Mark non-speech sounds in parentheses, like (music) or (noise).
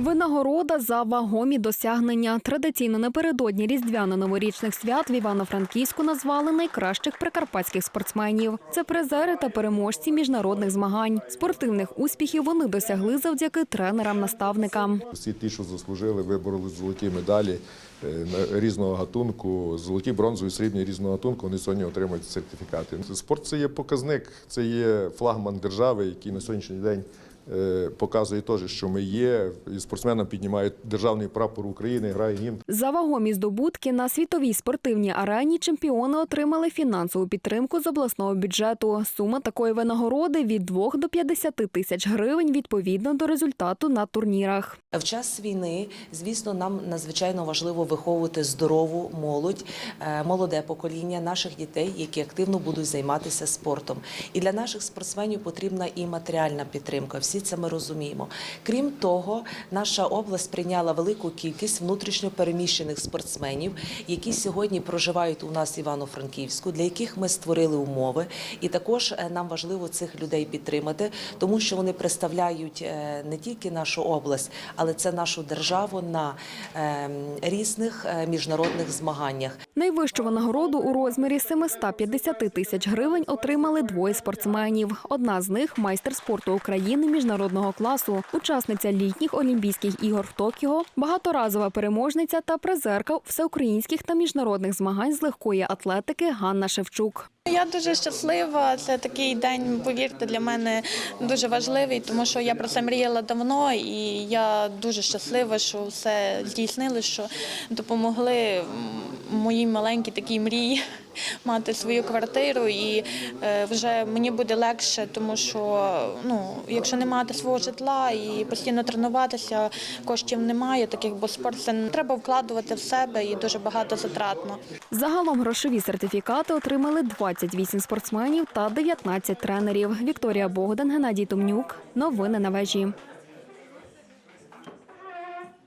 Винагорода за вагомі досягнення. Традиційно напередодні різдвяно-новорічних свят в Івано-Франківську назвали найкращих прикарпатських спортсменів. Це призери та переможці міжнародних змагань. Спортивних успіхів вони досягли завдяки тренерам-наставникам. Всі ті, що заслужили, вибороли золоті медалі е, різного гатунку, золоті, бронзові, срібні різного гатунку, вони сьогодні отримують сертифікати. Спорт це є показник, це є флагман держави, який на сьогоднішній день показує теж, що ми є. І спортсменам піднімають державний прапор України, грає гімн. За вагомі здобутки на світовій спортивній арені чемпіони отримали фінансову підтримку з обласного бюджету. Сума такої винагороди від 2 до 50 тисяч гривень відповідно до результату на турнірах. В час війни, звісно, нам надзвичайно важливо виховувати здорову молодь, е, молоде покоління наших дітей, які активно будуть займатися спортом. І для наших спортсменів потрібна і матеріальна підтримка. Всі це ми розуміємо. Крім того, наша область прийняла велику кількість внутрішньо переміщених спортсменів, які сьогодні проживають у нас Івано-Франківську, для яких ми створили умови. І також е, нам важливо цих людей підтримати, тому що вони представляють е, не тільки нашу область, але це нашу державу на е, різних е, міжнародних змаганнях. Найвищу винагороду у розмірі 750 тисяч гривень отримали двоє спортсменів. Одна з них майстер спорту України міжнародного класу, учасниця літніх Олімпійських ігор в Токіо, багаторазова переможниця та призерка всеукраїнських та міжнародних змагань з легкої атлетики Ганна Шевчук. Я дуже щаслива. Це такий день, повірте, для мене дуже важливий, тому що я про це мріяла давно, і я дуже щаслива, що все здійснили, що допомогли моїй маленькій такій мрії (laughs) мати свою квартиру. І е, вже мені буде легше, тому що ну, якщо не мати свого житла і постійно тренуватися, коштів немає, таких бо спорт це треба вкладувати в себе і дуже багато затратно. Загалом грошові сертифікати отримали 28 спортсменів та 19 тренерів. Вікторія Богдан, Геннадій Томнюк. Новини на вежі.